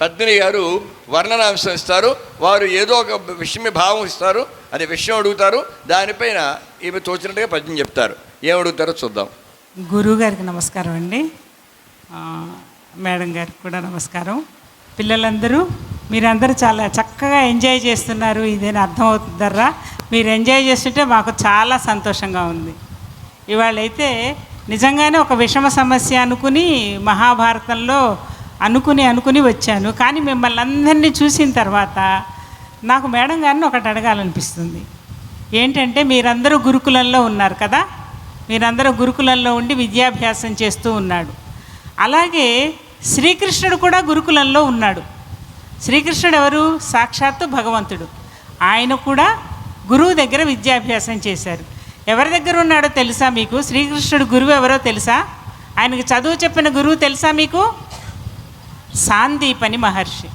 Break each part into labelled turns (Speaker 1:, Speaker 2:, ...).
Speaker 1: పద్మిని గారు వర్ణనాంశం ఇస్తారు. వారు ఏదో ఒక విషయమే భావం ఇస్తారు. అది విషయం అడుగుతారు. దానిపైన ఈమె తోచినట్టుగా పద్యం చెప్తారు. ఏం అడుగుతారో చూద్దాం.
Speaker 2: గురువు గారికి నమస్కారం అండి. మేడం గారికి కూడా నమస్కారం. పిల్లలందరూ మీరందరూ చాలా చక్కగా ఎంజాయ్ చేస్తున్నారు. ఇదేనా అర్థమవుతుందర్రా? మీరు ఎంజాయ్ చేస్తుంటే మాకు చాలా సంతోషంగా ఉంది. ఇవాళైతే నిజంగానే ఒక విషమ సమస్య అనుకుని మహాభారతంలో అనుకుని అనుకుని వచ్చాను. కానీ మిమ్మల్ని అందరినీ చూసిన తర్వాత నాకు మేడం గారిని ఒకటి అడగాలనిపిస్తుంది. ఏంటంటే మీరందరూ గురుకులంలో ఉన్నారు కదా? మీరందరూ గురుకులంలో ఉండి విద్యాభ్యాసం చేస్తూ ఉన్నాడు. అలాగే శ్రీకృష్ణుడు కూడా గురుకులంలో ఉన్నాడు. శ్రీకృష్ణుడు ఎవరు? సాక్షాత్తు భగవంతుడు. ఆయన కూడా గురువు దగ్గర విద్యాభ్యాసం చేశారు. ఎవరి దగ్గర ఉన్నాడో తెలుసా మీకు? శ్రీకృష్ణుడు గురువు ఎవరో తెలుసా? ఆయనకు చదువు చెప్పిన గురువు తెలుసా మీకు? సాందీపని మహర్షి.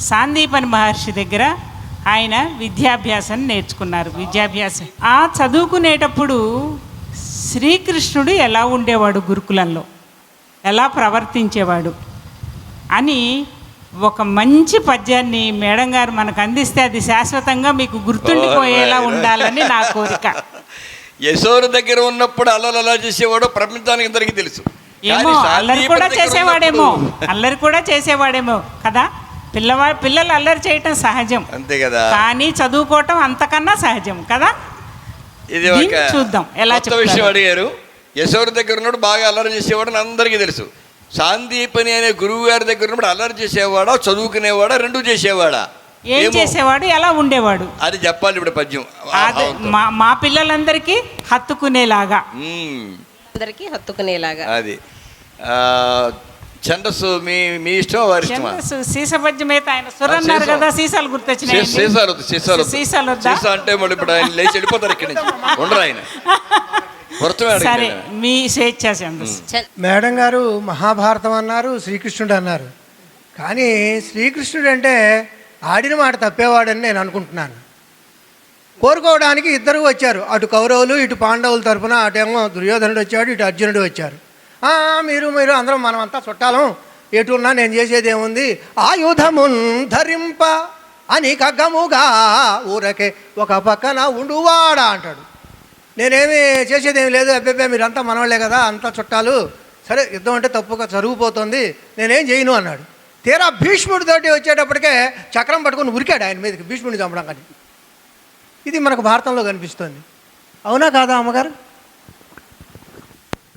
Speaker 2: సాందీపని మహర్షి దగ్గర ఆయన విద్యాభ్యాసం నేర్చుకున్నారు. విద్యాభ్యాసం. ఆ చదువుకునేటప్పుడు శ్రీకృష్ణుడు ఎలా ఉండేవాడు గురుకులంలో? ఎలా ప్రవర్తించేవాడు? అని ఒక మంచి పద్యాన్ని మేడం గారు మనకు అందిస్తే అది శాశ్వతంగా మీకు గుర్తుండిపోయేలా ఉండాలని నా కోరిక.
Speaker 1: యశోరు దగ్గర ఉన్నప్పుడు అల్లలు అలా చేసేవాడో ప్రపంచానికి అందరికీ తెలుసు.
Speaker 2: ఏమో అల్లరి కూడా చేసేవాడేమో. అల్లరి కూడా చేసేవాడేమో కదా? పిల్లవా పిల్లలు అల్లరి చేయటం సహజం.
Speaker 1: అంతే కదా.
Speaker 2: కానీ చదువుకోవటం అంతకన్నా సహజం కదా?
Speaker 1: ఇది
Speaker 2: చూద్దాం. ఎలా.
Speaker 1: విషయం అడిగారు. యశోరు దగ్గర ఉన్నప్పుడు బాగా అల్లరి చేసేవాడు అని అందరికీ తెలుసు. సాందీపని అనే గురువు గారి దగ్గర ఉన్నప్పుడు అల్లరి చేసేవాడా చదువుకునేవాడా రెండు చేసేవాడా?
Speaker 2: ఏం. చేసేవాడు ఎలా ఉండేవాడు?
Speaker 1: అది చెప్పాలి ఇప్పుడు పద్యం.
Speaker 2: మా మా పిల్లలందరికీ హత్తుకునేలాగా.
Speaker 3: అందరికీ హత్తుకునేలాగా.
Speaker 1: అది. ఆ, ఛందస్సు మీ మీ ఇష్టం వారి ఇష్టమా?
Speaker 2: ఛందస్సు, సీసపద్యం అయితే ఆయన సురన్నారు
Speaker 1: సీసం.
Speaker 2: కదా సీసాలు గుర్తొచ్చినాయి
Speaker 1: సీ- సీసాలు వద్దు, సీసాలు వద్దు.
Speaker 2: సీసాలు వద్దా?
Speaker 1: సీసా అంటే మళ్ళీ ఇప్పుడు ఆయన లేచి వెళ్ళిపోతారు ఇక్కడి నుంచి. ఉండరు ఆయన? వృత్తమే
Speaker 2: సరే
Speaker 1: ఆయన.
Speaker 2: మీ స్వేచ్ఛా
Speaker 3: చ-
Speaker 4: మేడం గారు మహాభారతం అన్నారు శ్రీకృష్ణుడు అన్నారు. కానీ శ్రీకృష్ణుడు అంటే ఆడిన మాట తప్పేవాడని నేను అనుకుంటున్నాను. కోరుకోవడానికి ఇద్దరు వచ్చారు. అటు కౌరవులు ఇటు పాండవుల తరపున అటేమో దుర్యోధనుడు వచ్చాడు ఇటు అర్జునుడు వచ్చారు. "ఆ, మీరు మీరు అందరం మనమంతా చుట్టాలం. ఎటున్నా నేను చేసేది ఏముంది? ఆయుధమున్ ధరింప అని కగ్గముగా ఊరకే ఒక పక్కన ఉండువాడా అంటాడు. నేనేమి చేసేదేమి లేదు. అబ్బాయి మీరంతా మనవాళ్ళే కదా అంతా చుట్టాలు. సరే యుద్ధం అంటే తప్పుగా జరుగుపోతుంది. నేనేం చేయను అన్నాడు. తీరా భీష్ముడితోటి వచ్చేటప్పటికే చక్రం పట్టుకుని ఉరికాడు ఆయన మీదకి భీష్ముడిని చంపడం కానీ ఇది మనకు భారతంలో కనిపిస్తుంది. అవునా కాదా అమ్మగారు?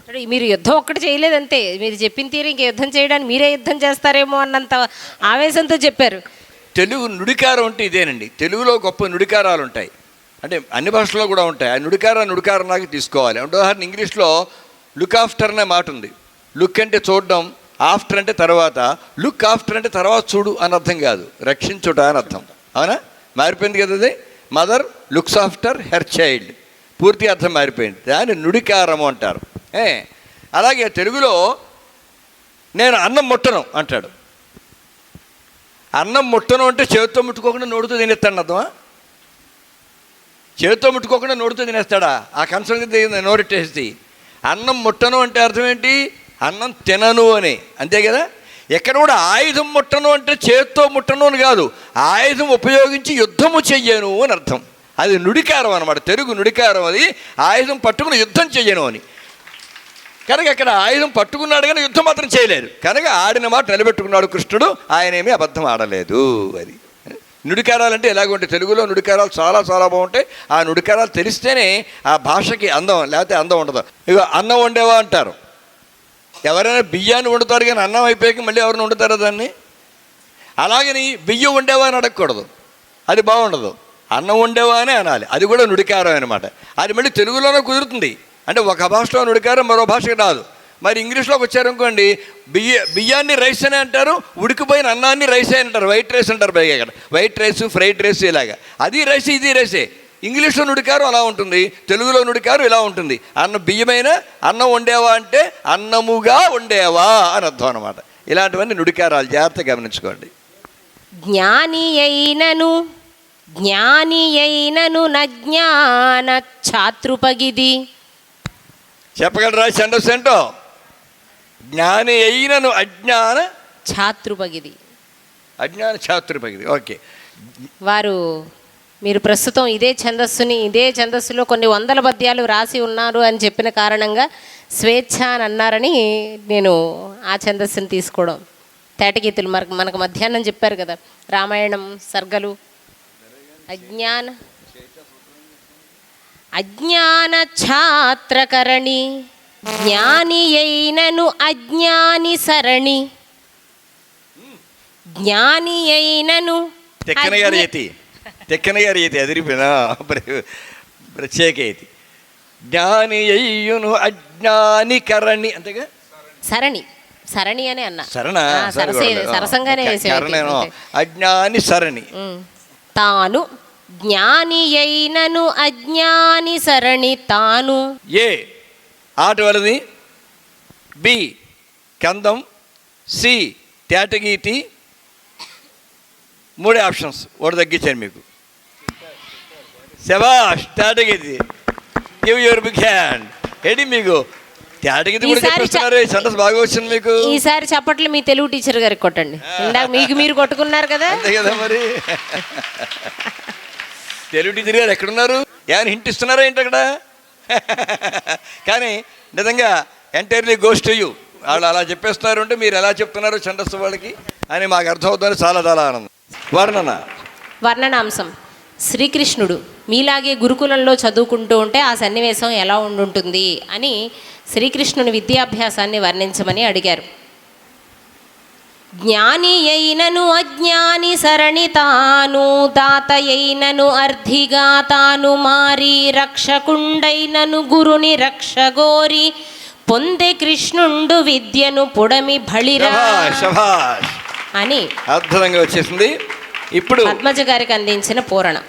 Speaker 3: అంటే మీరు యుద్ధం ఒక్కటి చేయలేదంతే. మీరు చెప్పిన తీరు ఇంక యుద్ధం చేయడానికి మీరే యుద్ధం చేస్తారేమో అన్నంత ఆవేశంతో చెప్పారు.
Speaker 1: తెలుగు నుడికారం అంటే ఇదేనండి. తెలుగులో గొప్ప నుడికారాలు ఉంటాయి. అంటే అన్ని భాషల్లో కూడా ఉంటాయి. ఆ నుడికార నుడికారం నాకు తీసుకోవాలి ఉదాహరణ ఇంగ్లీష్లో లుక్ ఆఫ్టర్ అనే మాట ఉంది. లుక్ అంటే చూడడం ఆఫ్టర్ అంటే తర్వాత. లుక్ ఆఫ్టర్ అంటే తర్వాత చూడు అని అర్థం కాదు. రక్షించుట అని అర్థం. అవునా? మారిపోయింది కదా అది? Mother looks after her child. పూర్తి అర్థం మారిపోయింది. దాన్ని నుడికారము అంటారు. ఏ? అలాగే తెలుగులో నేను అన్నం ముట్టను అంటాడు. అన్నం ముట్టను అంటే చేతితో ముట్టుకోకుండా నోడుతూ తినేస్తాడు అర్థమా? చేతితో ముట్టుకోకుండా నోడుతూ తినేస్తాడా? ఆ కంచం నోరెట్టేసి అన్నం ముట్టను అంటే అర్థం ఏంటి? అన్నం తినను అని. అంతే కదా? ఎక్కడ కూడా ఆయుధం ముట్టను అంటే చేత్తో ముట్టను అని కాదు. ఆయుధం ఉపయోగించి యుద్ధము చెయ్యను అని అర్థం. అది నుడికారం అనమాట తెలుగు నుడికారం అది. ఆయుధం పట్టుకుని యుద్ధం చెయ్యను అని. కనుక అక్కడ ఆయుధం పట్టుకున్నాడు కానీ యుద్ధం మాత్రం చేయలేదు. కనుక ఆడిన మాట నిలబెట్టుకున్నాడు కృష్ణుడు. ఆయన ఏమీ అబద్ధం ఆడలేదు అది. నుడికారాలు అంటే ఎలాగుంటాయి తెలుగులో నుడికారాలు చాలా చాలా బాగుంటాయి. ఆ నుడికారాలు తెలిస్తేనే ఆ భాషకి అందం లేకపోతే అందం ఉండదు. ఇక అన్నం వండేవా అంటారు. ఎవరైనా బియ్యాన్ని వండుతారు కానీ అన్నం అయిపోయాక మళ్ళీ ఎవరైనా వండుతారా దాన్ని? అలాగని బియ్యం వండేవా అని అడగకూడదు. అది బాగుండదు. అన్నం వండేవా అని అనాలి. అది కూడా నుడికారం అనమాట అది మళ్ళీ తెలుగులోనే కుదురుతుంది. అంటే ఒక భాషలో నుడికారం మరో భాషకి రాదు. మరి ఇంగ్లీష్లోకి వచ్చారనుకోండి బియ్య బియ్యాన్ని రైస్ అని అంటారు ఉడికిపోయిన అన్నాన్ని రైస్ అని అంటారు వైట్ రైస్ అంటారు పైగా ఇక్కడ. వైట్ రైస్ ఫ్రైడ్ రైస్ ఇలాగా. అది రైస్ ఇది రైసే. ఇంగ్లీష్లో నుడికారు అలా ఉంటుంది తెలుగులో నుడికారు ఇలా ఉంటుంది. అన్న బియ్యమైన అన్నం వండేవా అంటే అన్నముగా వండేవా అని అర్థం అనమాట ఇలాంటివన్నీ నుడికారాలు. జాగ్రత్తగా గమనించుకోండి.
Speaker 3: జ్ఞాని అయినను జ్ఞాని అయినను నజ్ఞాన ఛాతృపగిది
Speaker 1: చెప్పగలరా సెంటర్స్ ఏంటో జ్ఞాని అయినను అజ్ఞాన
Speaker 3: ఛాతృపగిది
Speaker 1: అజ్ఞాన ఛాతుర్భగిది ఓకే.
Speaker 3: వారు మీరు ప్రస్తుతం ఇదే ఛందస్సుని ఇదే ఛందస్సులో కొన్ని వందల పద్యాలు రాసి ఉన్నారు అని చెప్పిన కారణంగా స్వేచ్ఛ అని అన్నారని నేను ఆ ఛందస్సుని తీసుకోవడం. తేటగీతులు మనకు మనకు మధ్యాహ్నం చెప్పారు కదా. రామాయణం సర్గలు అజ్ఞాన అజ్ఞాన ఛాత్రకరణి జ్ఞాని అయినను అజ్ఞాని సరణి జ్ఞాని అయినను
Speaker 1: తెక్కన గారి
Speaker 3: అజ్ఞ-
Speaker 1: యతి తెక్కన గారి యతి అదిరిపోయిన ప్రత్యేక జ్ఞాని అయ్యును అజ్ఞాని కరణి అంతేగా?
Speaker 3: సరణి. సరణి అనే అన్న. సరసే సరసంగానే అంతే.
Speaker 1: అజ్ఞాని సరణి.
Speaker 3: తాను జ్ఞాని అయినను అజ్ఞాని సరణి తాను.
Speaker 1: ఏ? ఆట వలది బి. కందం. సి. తేటగీతి మూడే ఆప్షన్స్. ఒకటి తగ్గించాను మీకు. శబాష్ తేటగీతి గివ్ యువర్ బిగ్ హ్యాండ్ ఏంటి మీకు మీకు.
Speaker 3: ఈసారి చప్పట్లు మీ తెలుగు టీచర్ గారికి కొట్టండి. ఇందాక మీకు మీరు కొట్టుకున్నారు కదా?
Speaker 1: కదా మరి. తెలుగు టీచర్ గారు ఎక్కడున్నారు? ఏమైనా హింట్ ఇస్తున్నారా ఏంటి అక్కడ? కానీ నిజంగా ఎంటైర్లీ గోస్ టు యూ వాళ్ళు అలా చెప్పేస్తున్నారు అంటే మీరు ఎలా చెప్తున్నారు ఛందస్సు వాళ్ళకి అని మాకు అర్థమవుతుంది చాలా చాలా ఆనందం. వర్ణన.
Speaker 3: వర్ణనాంశం శ్రీకృష్ణుడు మీలాగే గురుకులంలో చదువుకుంటూ ఉంటే ఆ సన్నివేశం ఎలా ఉండుంటుంది అని శ్రీకృష్ణుని విద్యాభ్యాసాన్ని వర్ణించమని అడిగారు. జ్ఞాని అయినను అజ్ఞాని సరణి తాను దాత అయినను అర్ధిగా తాను మారి రక్షకుండైనను గురుని రక్షగోరి పొందె కృష్ణుండు విద్యను పుడమి బళిరా అని
Speaker 1: అద్భుతంగా వచ్చేసింది. ఇప్పుడు
Speaker 3: పద్మజ గారికి అందించిన పూరణం.